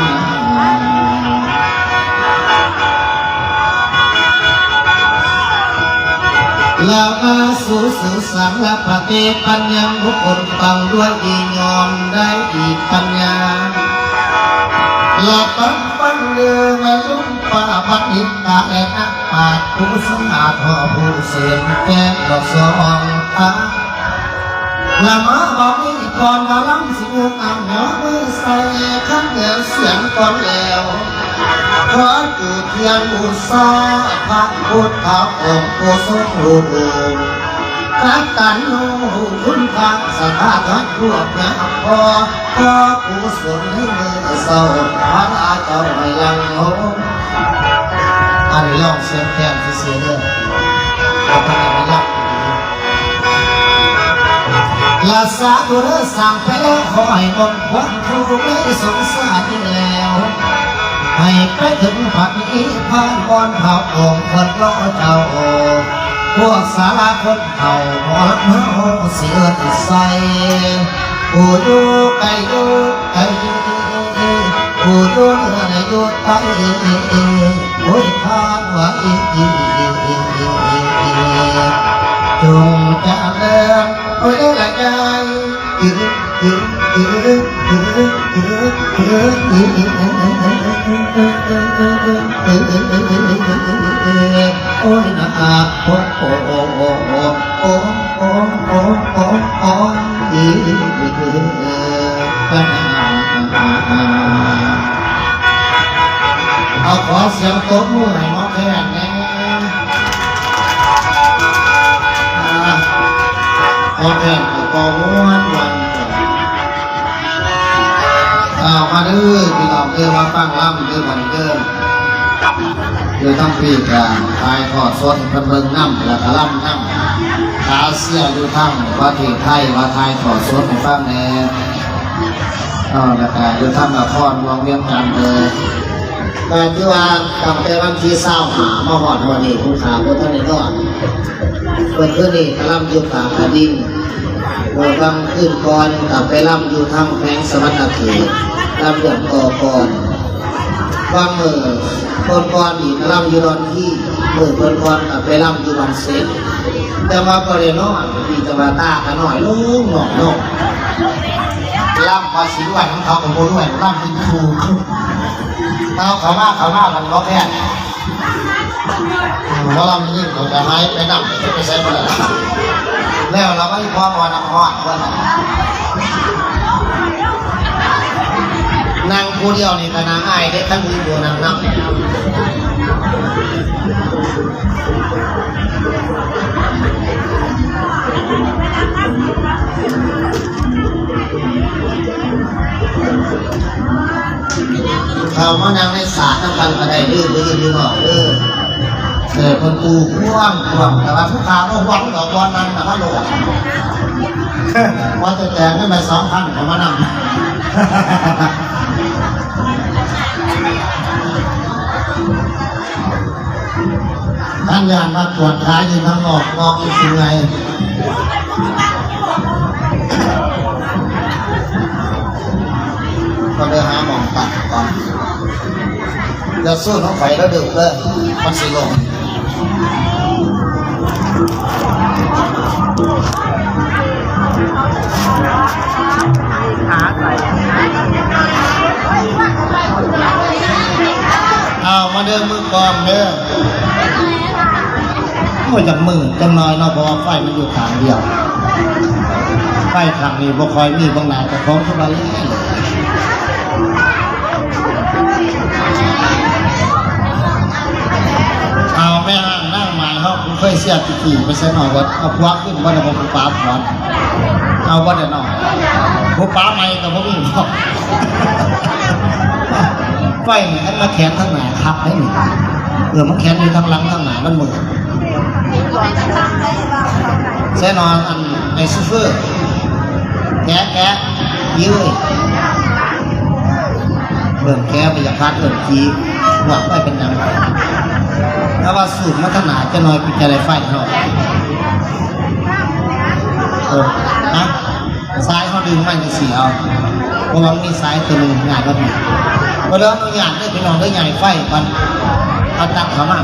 นลามาสู่สื่อสังและปฏิปัญญาบุคคลฟังด้วยดียอมได้ดีปัญญา ลาปังปังเรือมาลุ่มป่าบัดอิตาแอนนักปาดผู้สนาทอผู้เสียงแก้ดอกสองตาลามาบอกนี่ก่อนมาล้ำสิงอ่ำหัวมือใส่ข้างเหนือเสียงก่อนแล้วขอจุดเทียนบูชาหะพระพุทธองค์โกศลรูป รักกันโน้คุณพระสถาทันรวบงามพอขอกุศลให้มือเศร้าพระอาเจ้าให้ยังโน้อันนี้ลองเสียงแค้นที่เสียเด้อเอาไปไหนไม่ยากลาสาธุเด้อสั่งไปแล้วขอให้มนความทุกข์ไม่สงสารแล้วให้ไปถึงผักนี้ผ่านบอนเผาโอ่งคนรอเจ้าโอ พวกสาราคนเผาหมอดเมาเสือติดใส่ผู้อยู่ไกลอยู่ไกลผู้อยู่เหนืออยู่ใต้โอ้ยทานว่าอีอีอีอีอีอีจงจะเลินโอ้ยละใจอีอีอีอีอีอี โอ้ยนะโอ้โอ้โอ้โอ้โอ้โอ้โอ้โอ้โอ้อีปัญหาเอาขอเสียงตบมือให้หมอแค่น่หมอแค่ก็ม้วนวัน เอามาดื้อพี่น้องเด้อมาฟังล่ำเด้อวันเด้อเดี๋ยวต้งปีกลางตายทอดสดเพิ่นเบิงน้ำแล้วก็ล่ำน้ำขาเสียอยู่ทั้งประเทไทยว่าทายทอดสดให้ฟังแน่อ๋อแล้วก็อยู่ทั้งละครวงเวียงจันทร์เลยแต่ที่ว่าตั้งแต่วันที่เศร้าหามาหอดวันนี้คุณขาพุทธในรอดเปิดขึ้นนี่กระลำยู่ขางกระดิ่ง โดยกำขึ้นก่อนกลับไปล่ำอยู่ทางแฝงสวรรค์เขตล่ำเรื่องก่อก่อนวางมือคนก่อนอีกล่ำอยู่รอนที่มือคนก่อนกลับไปล่ำอยู่วันเซ็ตแต่ว่าก็เรียนน้อยมีตะวันตากันหน่อยลูกหน่อยน้องล่ำภาษีวันของเขาของโมด้วยล่ำเป็นครูเอาเขามาเขามามันก็อกแค่เพราะเราม่ยิ่งเขาจะให้ไปนั่งไปใช้มาแล้ว แล้วเราก็พอมอนำหอดว่านั่งผู้เดียวนี่ก็นางอายได้ทั้งมีบัวนางนั่งเขามานั่งในศาลน้ำกันก็ได้ดื้อดื้อดื้อหน่อเด้อ เออคนกูพ่วงพ่วงแต่ว่าผู้ขาก็หวังดอกบอลนั้นแต่ว่าโลดว่าจะแจกให้ไปสองพันผมมานำท่านยานมาตรวจท้ายยิงทั้งหมอกงอกอีกยังไงก็เลยหาหมองตัดก่อนจะสู้น้องไฟแล้วดึกเลยมันสิลง เอามาเดินมือกองเด้อโอ้ยจากมือจังน้อยเนาะเพราะว่าไฟมันอยู่ทางเดียว ไฟทางนี้บ่คอยมีบางหนาแต่ของทุกวันเลย เคยเสียกี่กี่ไปใส่หน่อยว่าเอาควักขึ้นว่าจะมาผู้ป้าถอนเอาว่าเดี๋ยวหน่อยผู้ป้าใหม่กับพวกนี้บอกไฟเนี่ยอันมาแขนทั้งหนาทับได้หนิเออมันแขนอยู่ทั้งหลังทั้งหนามันหมือใส่นอนอันไอซูเฟอร์แกะแกะยื้อเบิ่งแกะไปอยากคัดเบิ่งจีหวังไปเป็นยังไง ถ้าว่าสูงมาขนาจะน้อยปิดอะไรไฟเนาะเออนะซ้ายเขาดึงมันจะเสียเอาเพราะว่ามีซ้ายตัวนึงงานก็มีเพราะเรื่องงานได้ไปนอนได้ใหญ่ไฟมันเอาตักเขามา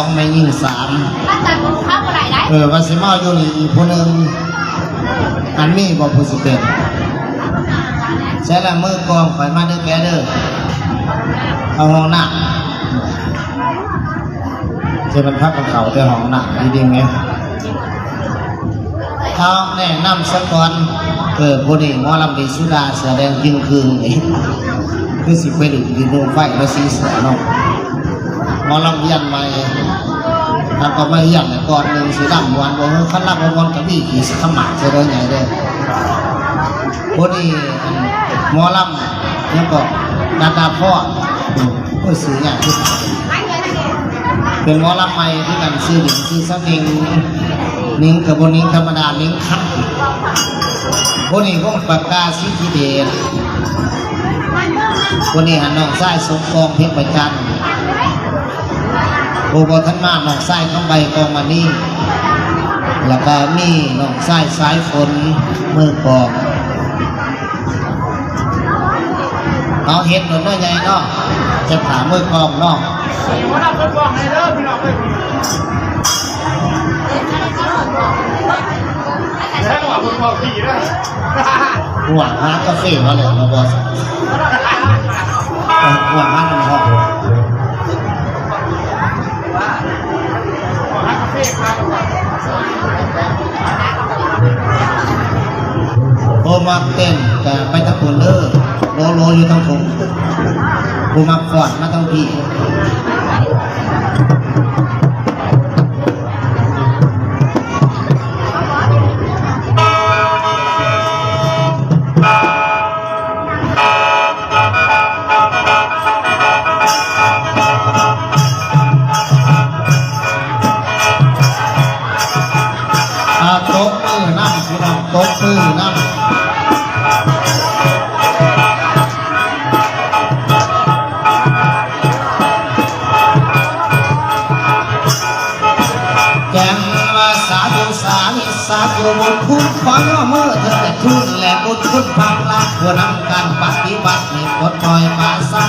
องไม่ยิ่งสามถ้าจัดมึงเข้าเมื่อไหร่ได้เออวาสิมาอยู่นี่อีกผู้หนึ่งอันนี้บอกผู้สิเป็นใช่ละมือกองข่อยมาเด้อแกเด้อเอาห้องหนักจะเป็นพักกับเขาแต่ห้องหนักดีๆไงเอาแนะนำสักก่อนเออผู้นี้หมอลำดีสุดาเสือแดงยิงคืนนี่คือสิไปดึกดีดวงไฟแล้วสีเสือเนาะหมอลำเยียนใหม่ ถ้าก็ไม่เยี่ยมเนี่ยก่อนหนึ่งสีดำวันวันขั้นล่างวันกับพี่ขี่ขมักเจอใหญ่เลยพอดีหมอลำแล้วก็ดาดาพ่อก็ซื้อใหญ่ขึ้นเป็นมอลำใหม่ที่กันซื้อหนึ่งซื้อสักหนึ่งนิ้งกับบนิ้งธรรมดานิ้งคัดพวกนี้พวกปากกาสีทีเดชพวกนี้หันน้องไส้สมกองเพชรประจันโอบท่านมาหนองไส้ข้างใบกองมานี่แล้วก็มีหนองไส้สายฝนมือกองเอาเห็ดหนุนน้อยใหญ่เนาะจะถามมือกองเนาะว่าเราเป็นบอกให้เลิกพี่น้องเลยแค่ว่าคุณบอกผีนะหวังหากาแฟมาเลยมาบอสหวังหาน้ำหอม อยู่ทั้งทงกูมาฟอดมาทั้งพี่อาต๊ะมือนั่งพี่น้องต๊ะมือนั่ง คุณขอย่อมือเธอแต่ทุนและบุญคุณพังลักผู้นำการปฏิบัติในกฎปล่อยปาสา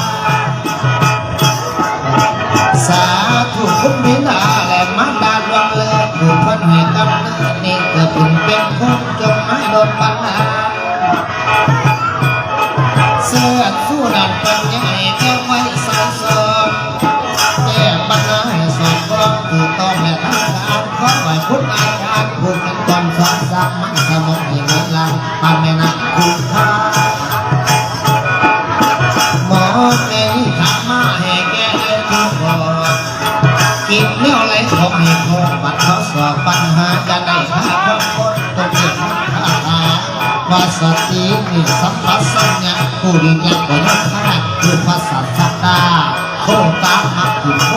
ภาษาสติมีสัมปัสสัญญาผู้ดีแก่กว่ายกค่าคือภาษาสัตตาโคตาหักถึงโค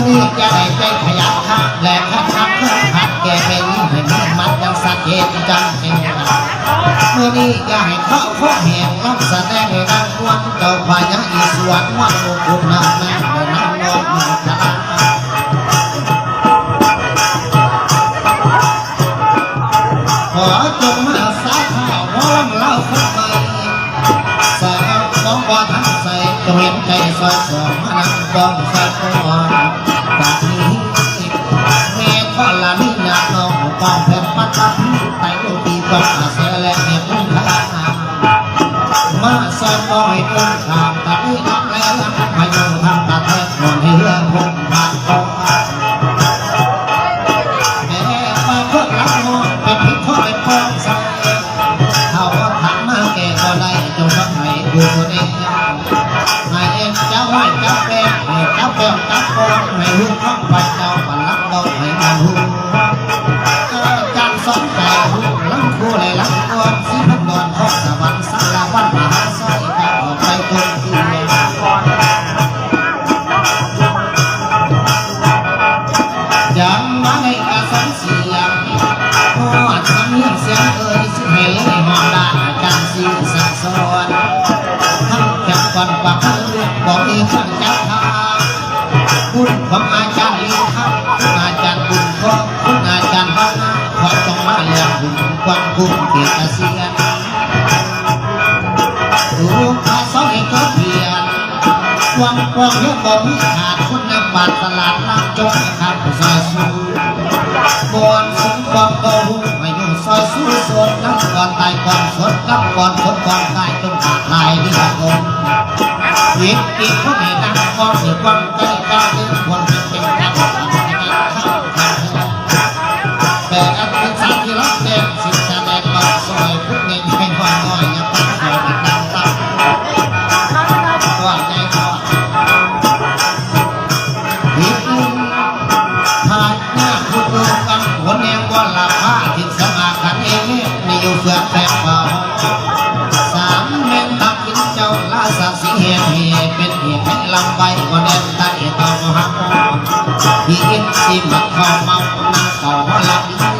อนี้จะได้ใจขยันขับแหลกขัดขับเพื่อขัดแก่เป็นให้มีมัดยังสักเหตุจังเป็นเมื่อนี้อย่าให้เข้าข้อแห่งรับแสดงให้ดังควนเจ้าพญาอีสวนวันโลกุณนาแม่ในน้ำนองมีคาขอจงมาสาข้าวน้อมเล่าคนใหม่สาวน้องบ่ทันใส่จงเห็นใจซอยสองมานั่งกอง สอนน้อยต้นขามตะลีน้งแล้วมาอยู่ทางตะเทศนอนให้เรื่องพงผ่านก่ บุญของอาจารย์ลีครับคุณอาจารย์บุญทองคุณอาจารย์บ้านนาของมาเลี้ยงบุญกวางคุ้มเกียรติเสียนดูพระสองเอกเพียรวังกองเยอะบ่มีขาดคุณนำบาทตลาดน้ำจงครับซอยสูบอนสมกองเบาไม่ยู่งซอยสู้สดน้ำก่อนตายก่อนสดน้ำก่อนสดก่อนตายจงขาดลายดีกว่าคน วิกอีกคนให้นั่งมองเสียวังใกล้ก้าวเดินควรเป็นเป็นการ ลาสักสิเหียเหียเป็นเหตุให้ลำไปก็เดินตาเอตองหักที่อินสิมักขอมาหนั่งต่อหลับ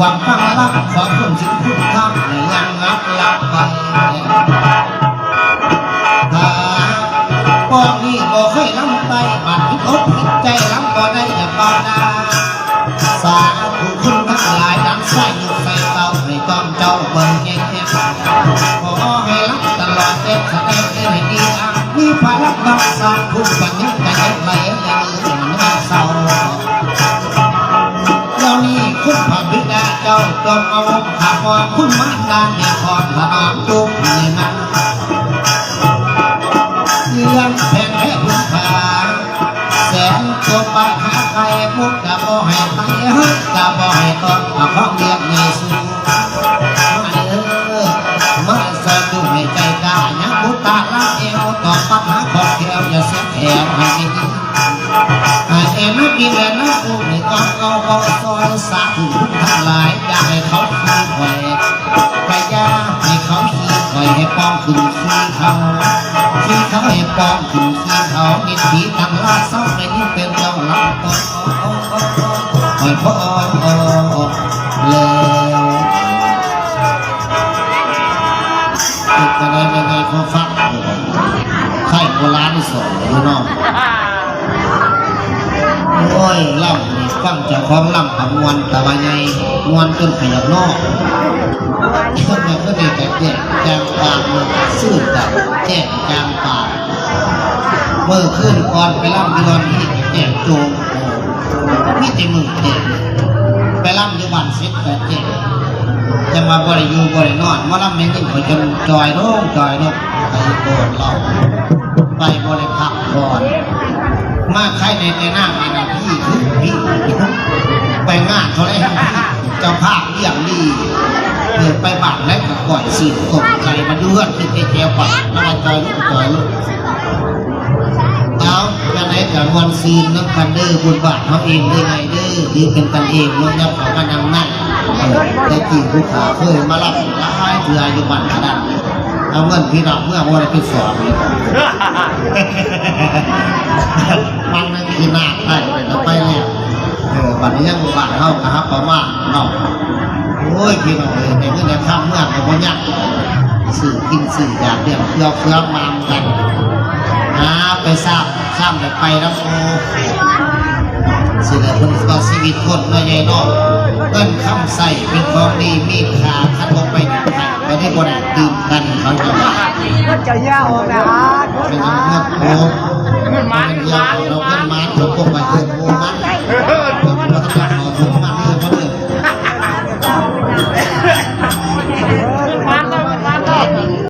ห้มาหวังฟังรับขอคนสิ่งคุณทำให้ยังงับลับไปถ้าป้องนี้บ่เคยล้ำไปบัดที่อกผิดใจล้ำบ่ได้อย่าปาดาสาธุคุณทั้งหลายดังใส่อยุใส่เตาให้จอมเจ้าเบิ่งแก่ๆขอให้รับตลอดเจ็บแสดงให้ดีอะมีพลังรักษาผู้บัญญัติใจไหลยังลื ข้าพรคุณมารดาเนี่ยดอถนอมทุกในนั้นเรื่องแผ่นแผ่บุญพาแสนตัวปาหาใครมุกกะบ่ให้ไปฮึกกะบ่ให้ต้องเอาของเดีย ป้องขึ้นขี้เขานิดผีทำลาเศร้าไม่ยิ่งเป็นเจ้าลับตัวคอยพ่อแล้วติดกันได้ยังไงเขาฟังใช่โบราณที่สอนอยู่นอกโอ้ยล่ำนี่ฟังเจากของล่ำกับมวนตะวันไงมวนจนขยับนอกมันก็เด็กแก่แจงปากมันซื่อกับแจ้งจางปาก เมื่อขึ้นก่อนไปล่ำที่นที่แจ้งโจงนี่แต่มือเด็กไปล่ำที่วันเสร็จแต่เจ็บจะมาบริยูบริโนอนมาล่ำแม่งยิ่งไปจนจอยโล่งจอยโล่งไปโกรเราไปบริพักก่อน มาใครในในหนั่งในนาพี่คือพี่ไปงานเขาได้ให้พี่เจ้าภาพเรียงดีเกิดไปบัตรแล้วก็ก่อยสื่อตกใจมาเดือดคือไปแก้วปัดแล้วมาจอยลูกจอยลูกเอาจะ ไหนกับวันซีนน้ำกันเด้อบุญบาทเขาเองได้ไงเด้อดีเป็นกันเองน้องยับเขาก็นั่งนั่งได้กี่ผู้ขาเคยมารับราคาเถื่ออยู่บ้านขนาดเอาเงินพี่น้องเมื่อวันที่สองมันนั่นคือหน้าไปเลยแล้วไปแล้วเออบัดนี้ยังบานเฮาครับประมาณเนาะโอ้ยพี่น้องเลยในเมื่อในค่ำเมื่อเขาบ่ยักสื่อกินสื่ออยากเดี่ยวเฟื่อเฟื่อมามกัน หาไปทราบทราบแต่ไปแล้วโอ้สิได้เพิ่นก็ชีวิตคนเนาะใหญ่เนาะเงินคำใส่เป็นของดีมีค่าคันบ่ไปไหนไปได้บ่ได้ดื่มกันเขาจะว่ามันจะยาวนะฮะเป็นเงินโอ้เงินมันเราเงินมันเราก็ไปเงินโอ้มันเออเงินมัน